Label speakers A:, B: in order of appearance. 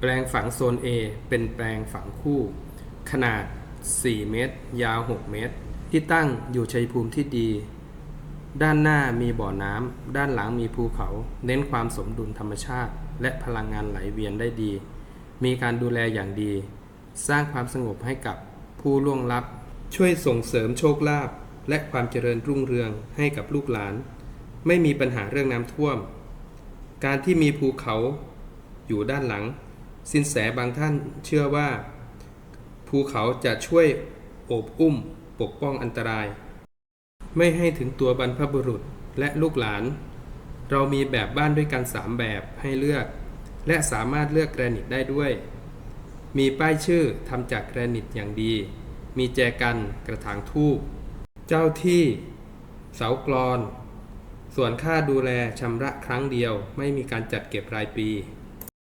A: แปลงฝังโซน A เป็นแปลงฝังคู่ ขนาด 4 เมตร ยาว 6 เมตร ที่ตั้งอยู่ชัยภูมิที่ดี ด้านหน้ามีบ่อน้ำ ด้านหลังมีภูเขา เน้นความสมดุลธรรมชาติ และพลังงานไหลเวียนได้ดี มีการดูแลอย่างดี สร้างความสงบให้กับผู้ล่วงลับ ช่วยส่งเสริมโชคลาภและความเจริญรุ่งเรืองให้กับลูกหลาน ไม่มีปัญหาเรื่องน้ำท่วม การที่มีภูเขาอยู่ด้านหลัง สินแสบางท่านเชื่อว่า ภูเขาจะช่วยโอบอุ้มปกป้องอันตราย ไม่ให้ถึงตัวบรรพบุรุษและลูกหลาน เรามีแบบบ้านด้วยกัน 3 แบบให้เลือก และสามารถเลือกแกรนิตได้ด้วย มีป้ายชื่อทำจากแกรนิตอย่างดี มีแจกันกระถางทูบเจ้าที่ เสากรอน ส่วนค่าดูแลชำระครั้งเดียวไม่มีการจัดเก็บรายปี